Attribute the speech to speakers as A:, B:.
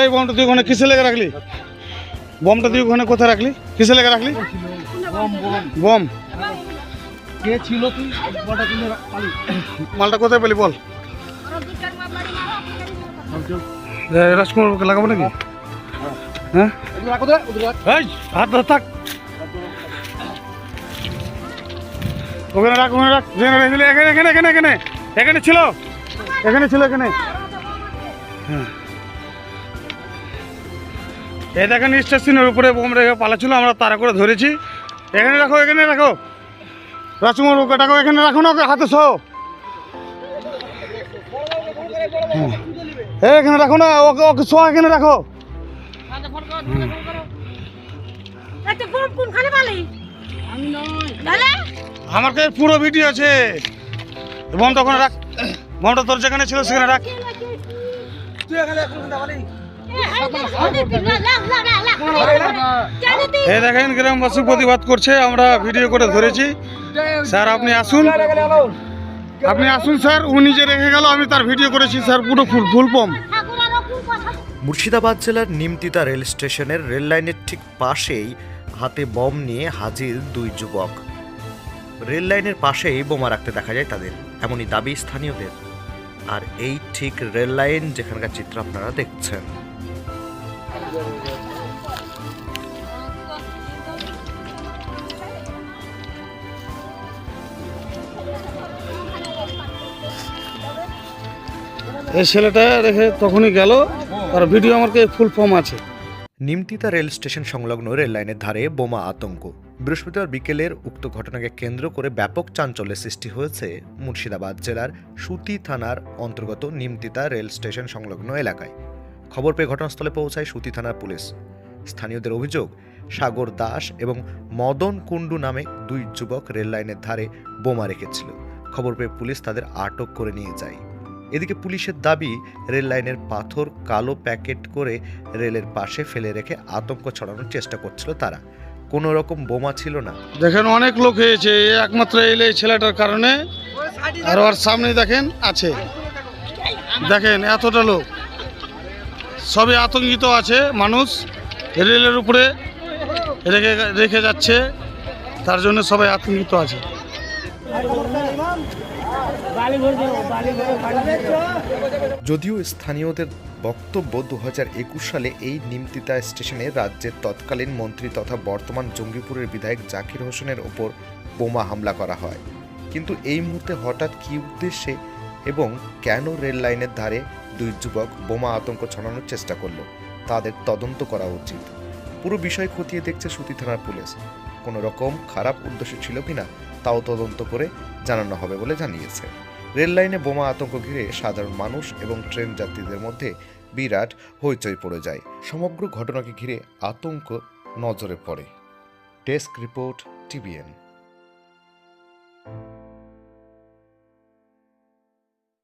A: এই বমটা তুই ওখানে কিসে লেগে রাখলি? বমটা তুই ওখানে কোথায় রাখলি? কিসে লেগে রাখলি?
B: বম। কে ছিল তুই?
A: মালটা কোথায় পেলি বল? রাজকুমারকে লাগাবো নাকি? হ্যাঁ? হাত থাক। ওখানে রাখ ওখানে রাখ। যেখানে এখানে এখানে এখানে এখানে। এখানে ছিল? এখানে ছিল এখানে। হ্যাঁ। এই দেখেন স্টেশনের উপরে বোম রেখে পালাচ্ছিল আমরা তারা করে ধরেছি। এখানে রাখো এখানে রাখো। রাজকুমার ওকে ডাকো এখানে রাখো না ওকে হাতে সহ হ্যাঁ। এখানে রাখো না ওকে ওকে সহ এখানে রাখো।
C: আচ্ছা
A: আমার কাছে পুরো ভিডিও আছে। বোমটা ওখানে রাখ বোমটা তোর যেখানে ছিল সেখানে রাখ।
B: তুই এখানে
A: এই দেখেন গ্রামবাসী প্রতিবাদ করছে, আমরা ভিডিও করে ধরেছি। স্যার, আপনি আসুন। আপনি আসুন, স্যার। ও নিজে রেখে গেল, আমি তার ভিডিও করেছি, স্যার, পুরো ফুল ফুল পম
D: মুর্শিদাবাদ জেলার নিমতিতা রেল স্টেশনের রেল লাইনের ঠিক পাশেই হাতে বম নিয়ে হাজির দুই যুবক। রেল লাইনের পাশেই বোমা রাখতে দেখা যায় তাদের, এমনই দাবি স্থানীয়দের। আর এই ঠিক রেল লাইন যেখানকার চিত্র আপনারা দেখছেন।
A: এই ছেলেটা রেখে তখনই গেল আর ভিডিও আমার ফুল ফর্ম আছে।
D: নিমতিতা রেল স্টেশন সংলগ্ন রেল লাইনের ধারে বোমা আতঙ্ক। বৃহস্পতিবার বিকেলের উক্ত ঘটনাকে কেন্দ্র করে ব্যাপক চাঞ্চল্যের সৃষ্টি হয়েছে মুর্শিদাবাদ জেলার সুতি থানার অন্তর্গত নিমতিতা রেল স্টেশন সংলগ্ন এলাকায়। খবর পেয়ে ঘটনাস্থলে পৌঁছায় সুতি থানার পুলিশ। স্থানীয়দের অভিযোগ, সাগর দাস এবং মদন কুণ্ডু নামে দুই যুবক রেল লাইনের ধারে বোমা রেখেছিল। খবর পেয়ে পুলিশ তাদের আটক করে নিয়ে যায়। এদিকে পুলিশের দাবি, রেল লাইনের পাথর কালো প্যাকেট করে রেলের পাশে ফেলে রেখে আতঙ্ক ছড়ানোর চেষ্টা করছিল তারা। কোনো রকম বোমা ছিল না।
A: দেখেন অনেক লোক হয়েছে একমাত্র এলে ছেলেটার কারণে। আর ওর সামনে দেখেন, আছে। দেখেন, এতটা লোক। সবই আতঙ্কিত আছে মানুষ। রেলের উপরে রেখে রেখে যাচ্ছে, তার জন্য সবাই আতঙ্কিত আছে।
D: যদিও স্থানীয়দের বক্তব্য দু হাজার একুশ সালে এই নিমতিতা স্টেশনে রাজ্যের তৎকালীন মন্ত্রী তথা বর্তমান জঙ্গিপুরের বিধায়ক জাকির হোসেনের ওপর বোমা হামলা করা হয়। কিন্তু এই মুহূর্তে হঠাৎ কী উদ্দেশ্যে এবং কেন রেল লাইনের ধারে দুই যুবক বোমা আতঙ্ক ছড়ানোর চেষ্টা করল, তাদের তদন্ত করা উচিত। পুরো বিষয় খতিয়ে দেখছে সুতি থানার পুলিশ। কোনো রকম খারাপ উদ্দেশ্য ছিল কিনা তাও তদন্ত করে জানানো হবে বলে জানিয়েছে। রেল লাইনে বোমা আতঙ্ক ঘিরে সাধারণ মানুষ এবং ট্রেন যাত্রীদের মধ্যে বিরাট হইচই পড়ে যায়। সমগ্র ঘটনাকে ঘিরে আতঙ্ক নজরে পড়ে। Desk report, TVN.